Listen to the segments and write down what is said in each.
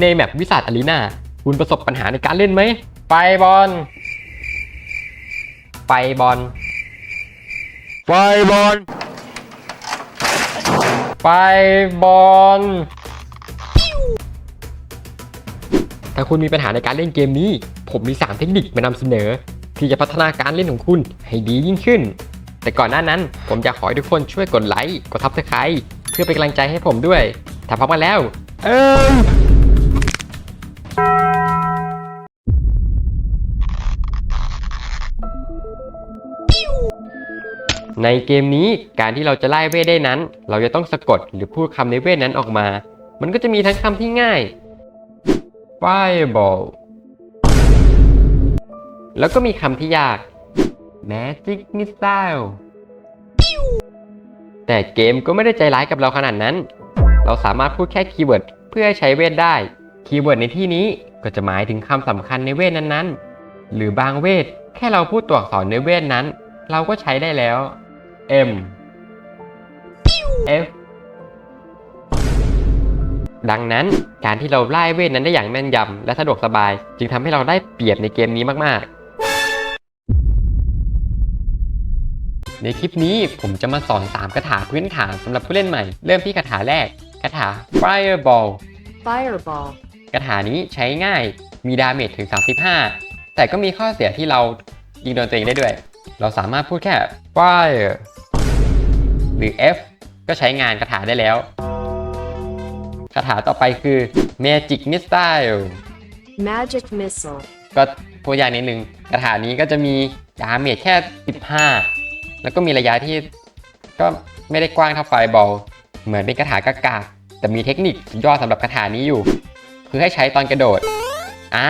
ในแมปวิสัทอารีนาคุณประสบปัญหาในการเล่นไหม ไปบอล ไปบอล ไปบอล ไปบอล ถ้าคุณมีปัญหาในการเล่นเกมนี้ ผมมี 3 เทคนิคมานำเสนอ ที่จะพัฒนาการเล่นของคุณให้ดียิ่งขึ้น แต่ก่อนหน้านั้น ผมอยากขอให้ทุกคนช่วยกดไลค์ กดทับสไครต์เพื่อเป็นกำลังใจให้ผมด้วย ถ้าพร้อมกันแล้ว เอ้ ในเกมนี้การที่เราจะไล่เวทได้นั้น เราจะต้องสะกดหรือพูดคำในเวทนั้นออกมา มันก็จะมีทั้งคำที่ง่าย fireball แล้วก็มีคำที่ยาก magic missile แต่เกมก็ไม่ได้ใจร้ายกับเราขนาดนั้น เราสามารถพูดแค่คีย์เวิร์ดเพื่อใช้เวทได้ คีย์เวิร์ดในที่นี้ก็จะหมายถึงคำสำคัญในเวทนั้นๆ หรือบางเวทแค่เราพูดตัวอักษรในเวทนั้น เราก็ใช้ได้แล้ว M F ดังนั้นการที่เราไล่เวทนั้นได้อย่างแม่นยำและสะดวกสบาย จึงทำให้เราได้เปรียบในเกมนี้มากๆ ในคลิปนี้ผมจะมาสอน 3คาถาพื้นฐานสำหรับผู้เล่นใหม่ เริ่มที่คาถาแรกคาถา Fireball Fireball. คาถานี้ใช้ง่ายมีดาเมจถึง 35 แต่ก็มีข้อเสียที่เรายิงโดนตัวเองได้ด้วย เราสามารถพูดแค่ fire หรือ F ก็ใช้งานคาถาได้แล้วคาถาต่อไปคือ magic missile Magic missile. ก็พูดอย่างนิดนึงคาถานี้ก็จะมีดาเมจแค่ 15 แล้วก็มีระยะที่ก็ไม่ได้กว้างเท่าไฟบอล เหมือนเป็นคาถากากาแต่มีเทคนิคสุดยอดสำหรับคาถานี้อยู่ คือให้ใช้ตอนกระโดดอ่า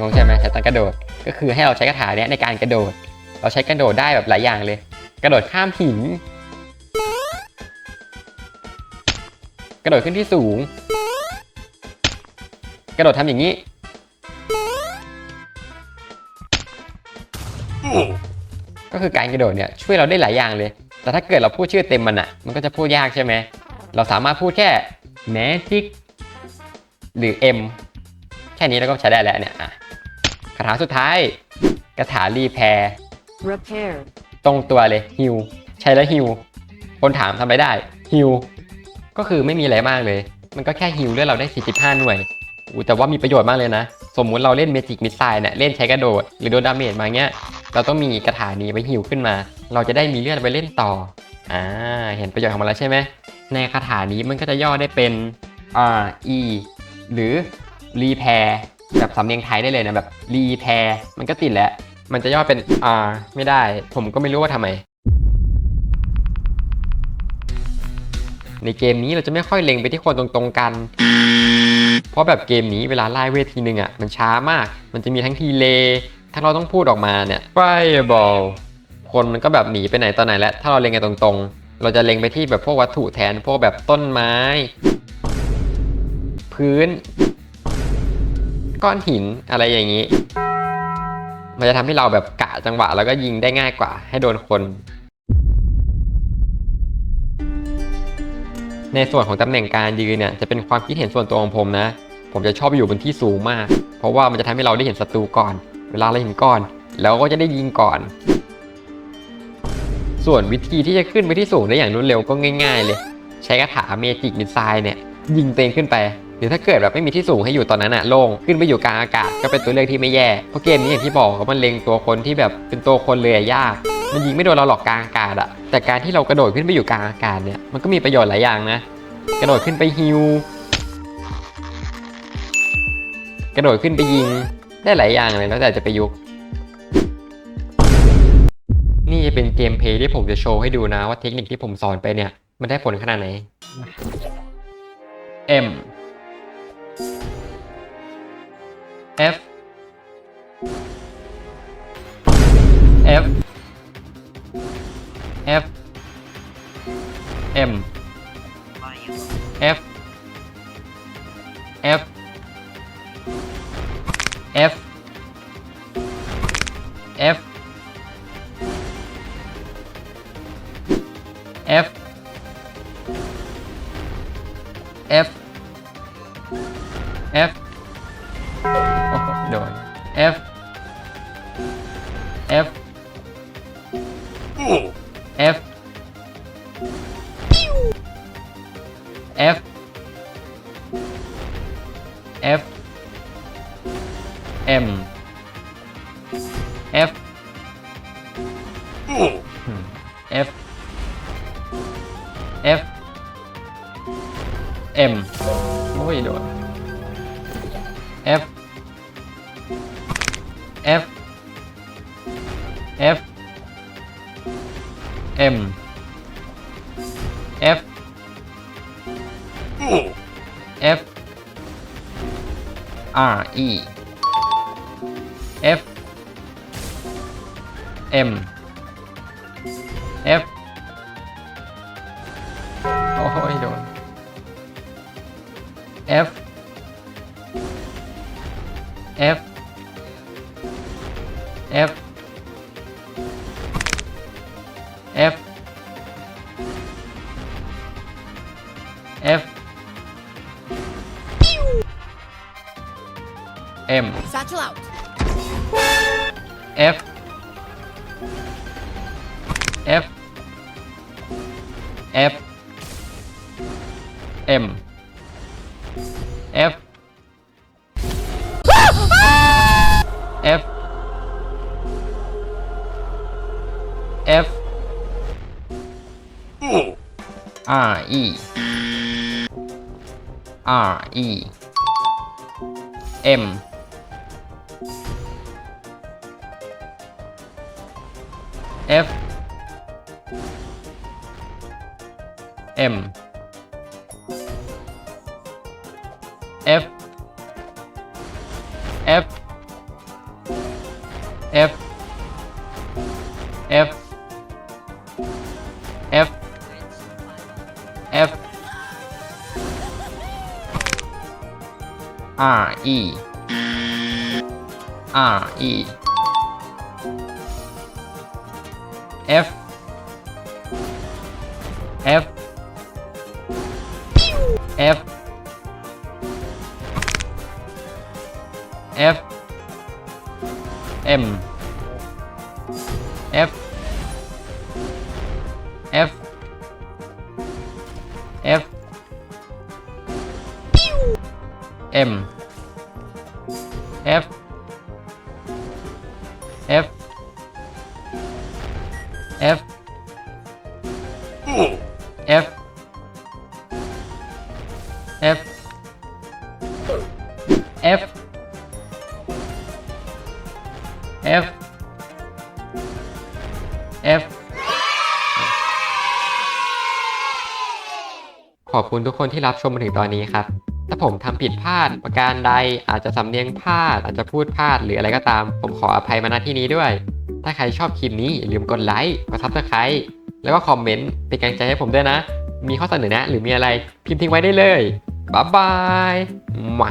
งงใช่ไหมใช้ตอนกระโดด ก็คือให้เราใช้คาถาเนี้ยในการกระโดด เราใช้กระโดดได้แบบหลายอย่างเลย กระโดดข้ามหิน ระโดดขึ้นที่สูง กระโดดทำอย่างนี้ ก็คือการกระโดดเนี่ยช่วยเราได้หลายอย่างเลย แต่ถ้าเกิดเราพูดชื่อเต็มมันอะมันก็จะพูดยากใช่ไหม เราสามารถพูดแค่ magic หรือ M แค่นี้เราก็ใช้ได้แล้วเนี่ยอะคาถาสุดท้ายคาถารีแพร์ Repair. ตรงตัวเลยฮิวใช้แล้วฮิวคนถามทำอะไรได้ฮิว ก็คือไม่มีอะไรมากเลย มันก็แค่ฮิวเลือดเราได้ 45 หน่วยอู้แต่ว่ามีประโยชน์มากเลยนะ สมมุติเราเล่นเมจิกมิสไซล์เนี่ยเล่นใช้กระโดด หรือโดนดาเมจมาเงี้ย เราต้องมีกระถานี้ไว้ฮิวขึ้นมา เราจะได้มีเลือดไปเล่นต่อ อ่า เห็นประโยชน์ของมันแล้วใช่ไหม ในคาถานี้มันก็จะย่อได้เป็น R E หรือ repair แบบสำเนียงไทยได้เลยนะแบบ repair มันก็ติดแล้ว มันจะย่อเป็น R ไม่ได้ ผมก็ไม่รู้ว่าทำไม ในเกมนี้เราจะไม่ค่อยเล็งไปที่คนตรงๆกัน เพราะแบบเกมนี้เวลาไล่เวททีนึงอะมันช้ามาก มันจะมีทั้งทีเล ถ้าเราต้องพูดออกมาเนี่ย fireball คนมันก็แบบหนีไปไหนตอนไหนแล้ว ถ้าเราเล็งกันตรงๆ เราจะเล็งไปที่แบบพวกวัตถุแทนพวกแบบต้นไม้ พื้น ก้อนหินอะไรอย่างนี้ มันจะทำให้เราแบบกะจังหวะแล้วก็ยิงได้ง่ายกว่า ให้โดนคน ในส่วนของตำแหน่งการยืนเนี่ยจะเป็นความคิดเห็นส่วนตัวของผมนะ ผมจะชอบอยู่บนที่สูงมาก เพราะว่ามันจะทำให้เราได้เห็นศัตรูก่อน เวลาเราเห็นก่อนแล้วก็จะได้ยิงก่อน ส่วนวิธีที่จะขึ้นไปที่สูงได้อย่างรวดเร็วก็ง่าย ๆ เลย ใช้คาถาเมจิกมิสไซล์เนี่ยยิงเตวเองขึ้นไปหรือถ้าเกิดแบบไม่มีที่สูงให้อยู่ตอนนั้นอะโล่งขึ้นไปอยู่กลางอากาศก็เป็นตัวเลือกที่ไม่แย่เพราะเกมนี้อย่างที่บอกว่ามันเล็งตัวคนที่แบบเป็นตัวคนเลยยาก มันยิงไม่โดนเราหรอกกลางอากาศอะแต่การที่เรากระโดดขึ้นไปอยู่กลางอากาศเนี่ยมันก็มีประโยชน์หลายอย่างนะ กระโดดขึ้นไปฮิวกระโดดขึ้นไปยิงได้หลายอย่างเลยแล้วแต่จะไปยุกนี่จะเป็นเกมเพลย์ที่ผมจะโชว์ให้ดูนะว่าเทคนิคที่ผมสอนไปเนี่ย มันได้ผลขนาดไหน M F F F. M. F. F. F. F. F. F. F. Oh, rồi F. F. F F F M F F F M โอ้ยโดน F F F M F F R E F M F โอ้ยโดน F F F F. F. M. Satchel out. F. F. F. M. F. F. F R E R E M F M F F R E R E F F F F M M F F F F F F F F ขอบคุณทุกคนที่รับชมมาถึงตอนนี้ครับ ผมทำผิดพลาดประการใดอาจจะสำเนียงพลาดอาจจะพูดพลาดหรืออะไรก็ตาม ผมขออภัยมาณที่นี้ด้วย ถ้าใครชอบคลิปนี้อย่าลืมกดไลค์กดซับสไครต์แล้วก็คอมเมนต์เป็นกำลังใจให้ผมด้วยนะ มีข้อเสนอแนะหรือมีอะไรพิมพ์ทิ้งไว้ได้เลยบ๊ายบายมา